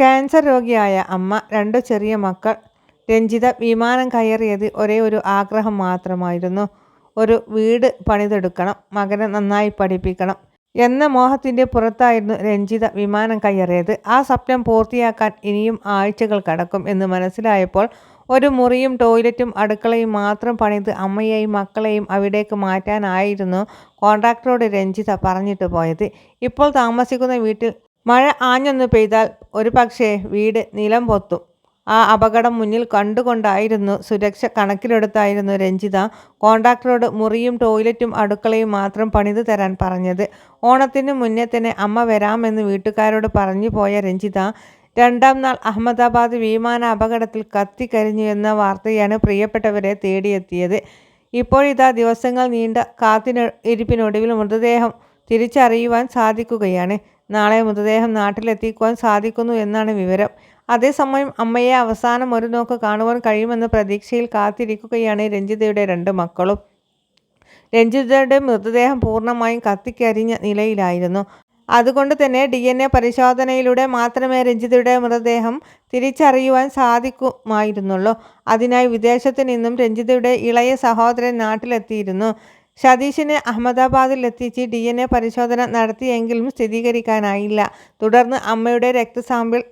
Cancer രോഗിയായ അമ്മ, രണ്ടു ചെറിയ മക്കൾ. രഞ്ജിത വിമാനം കയറിയത് ഒരേ ഒരു ആഗ്രഹം മാത്രമായിരുന്നു. ഒരു വീട് പണിതെടുക്കണം, മകനെ നന്നായി പഠിപ്പിക്കണം എന്ന മോഹത്തിന്റെ പുറത്തായിരുന്നു രഞ്ജിത വിമാനം കയറിയത്. ആ സ്വപ്നം പൂർത്തിയാക്കാൻ ഇനിയും ആഴ്ചകൾ കടക്കും എന്ന് മനസ്സിലായപ്പോൾ ഒരു മുറിയും ടോയ്ലറ്റും അടുക്കളയും മാത്രം പണിത് അമ്മയെയും മക്കളെയും അവിടേക്ക് മാറ്റാനായിരുന്നു കോൺട്രാക്ടറോട് രഞ്ജിത പറഞ്ഞിട്ട് പോയത്. ഇപ്പോൾ താമസിക്കുന്ന വീട്ടിൽ മഴ ആഞ്ഞൊന്ന് പെയ്താൽ ഒരു പക്ഷേ വീട് നിലം പൊത്തും ആ അപകടം മുന്നിൽ കണ്ടുകൊണ്ടായിരുന്നു, സുരക്ഷ കണക്കിലെടുത്തായിരുന്നു രഞ്ജിത കോൺട്രാക്ടറോട് മുറിയും ടോയ്ലറ്റും അടുക്കളയും മാത്രം പണിത് തരാൻ പറഞ്ഞത്. ഓണത്തിന് മുന്നേ തന്നെ അമ്മ വരാമെന്ന് വീട്ടുകാരോട് പറഞ്ഞു പോയ രഞ്ജിത, രണ്ടാം നാൾ അഹമ്മദാബാദ് വിമാന അപകടത്തിൽ കത്തിക്കരിഞ്ഞു എന്ന വാർത്തയാണ് പ്രിയപ്പെട്ടവരെ തേടിയെത്തിയത്. ഇപ്പോഴിതാ ദിവസങ്ങൾ നീണ്ട കാത്തിരിപ്പിനൊടുവിൽ മൃതദേഹം തിരിച്ചറിയുവാൻ സാധിക്കുകയാണ്. നാളെ മൃതദേഹം നാട്ടിലെത്തിക്കുവാൻ സാധിക്കുന്നു എന്നാണ് വിവരം. അതേസമയം അമ്മയെ അവസാനം ഒരു നോക്ക് കാണുവാൻ കഴിയുമെന്ന പ്രതീക്ഷയിൽ കാത്തിരിക്കുകയാണ് രഞ്ജിതയുടെ രണ്ട് മക്കളും. രഞ്ജിതയുടെ മൃതദേഹം പൂർണമായും കത്തിക്കരിഞ്ഞ നിലയിലായിരുന്നു. അതുകൊണ്ട് തന്നെ ഡി എൻ എ പരിശോധനയിലൂടെ മാത്രമേ രഞ്ജിതയുടെ മൃതദേഹം തിരിച്ചറിയുവാൻ സാധിക്കുമായിരുന്നുള്ളൂ. അതിനായി വിദേശത്തു നിന്നും രഞ്ജിതയുടെ ഇളയ സഹോദരൻ നാട്ടിലെത്തിയിരുന്നു. സതീശിനെ അഹമ്മദാബാദിൽ എത്തിച്ച് എ പരിശോധന നടത്തിയെങ്കിലും സ്ഥിരീകരിക്കാനായില്ല. തുടർന്ന് അമ്മയുടെ രക്തസാമ്പിൾ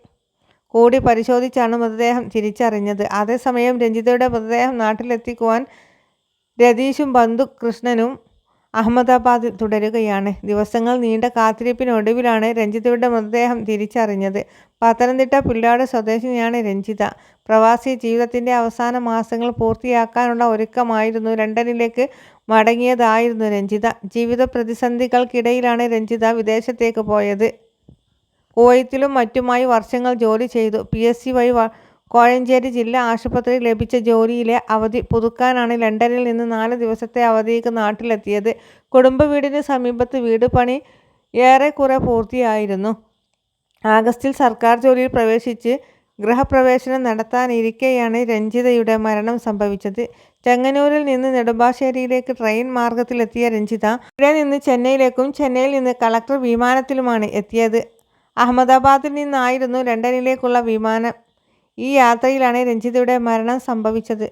കൂടി പരിശോധിച്ചാണ് മൃതദേഹം തിരിച്ചറിഞ്ഞത്. അതേസമയം രഞ്ജിതയുടെ മൃതദേഹം നാട്ടിലെത്തിക്കുവാൻ രതീഷും ബന്ധു കൃഷ്ണനും അഹമ്മദാബാദിൽ തുടരുകയാണ്. ദിവസങ്ങൾ നീണ്ട കാത്തിരിപ്പിനൊടുവിലാണ് രഞ്ജിതയുടെ മൃതദേഹം തിരിച്ചറിഞ്ഞത്. പത്തനംതിട്ട പുല്ലാട് സ്വദേശിനിയാണ് രഞ്ജിത. പ്രവാസി ജീവിതത്തിന്റെ അവസാന മാസങ്ങൾ പൂർത്തിയാക്കാനുള്ള ഒരുക്കമായിരുന്നു ലണ്ടനിലേക്ക് മടങ്ങിയതായിരുന്നു രഞ്ജിത. ജീവിത പ്രതിസന്ധികൾക്കിടയിലാണ് രഞ്ജിത വിദേശത്തേക്ക് പോയത്. കുവൈത്തിലും മറ്റുമായി വർഷങ്ങൾ ജോലി ചെയ്തു. പി എസ് സി വഴി കോഴഞ്ചേരി ജില്ലാ ആശുപത്രിയിൽ ലഭിച്ച ജോലിയിലെ അവധി പുതുക്കാനാണ് ലണ്ടനിൽ നിന്ന് നാല് ദിവസത്തെ അവധിക്ക് നാട്ടിലെത്തിയത്. കുടുംബ വീടിന് സമീപത്ത് വീട് പണി ഏറെക്കുറെ പൂർത്തിയായിരുന്നു. ആഗസ്റ്റിൽ സർക്കാർ ജോലിയിൽ പ്രവേശിച്ച് ഗൃഹപ്രവേശനം നടത്താനിരിക്കെയാണ് രഞ്ജിതയുടെ മരണം സംഭവിച്ചത്. ചെങ്ങന്നൂരിൽ നിന്ന് നെടുമ്പാശ്ശേരിയിലേക്ക് ട്രെയിൻ മാർഗത്തിലെത്തിയ രഞ്ജിത, ഇവിടെ നിന്ന് ചെന്നൈയിലേക്കും ചെന്നൈയിൽ നിന്ന് കളക്ടർ വിമാനത്തിലുമാണ് എത്തിയത്. അഹമ്മദാബാദിൽ നിന്നായിരുന്നു ലണ്ടനിലേക്കുള്ള വിമാനം. ഈ യാത്രയിലാണ് രഞ്ജിതയുടെ മരണം സംഭവിച്ചത്.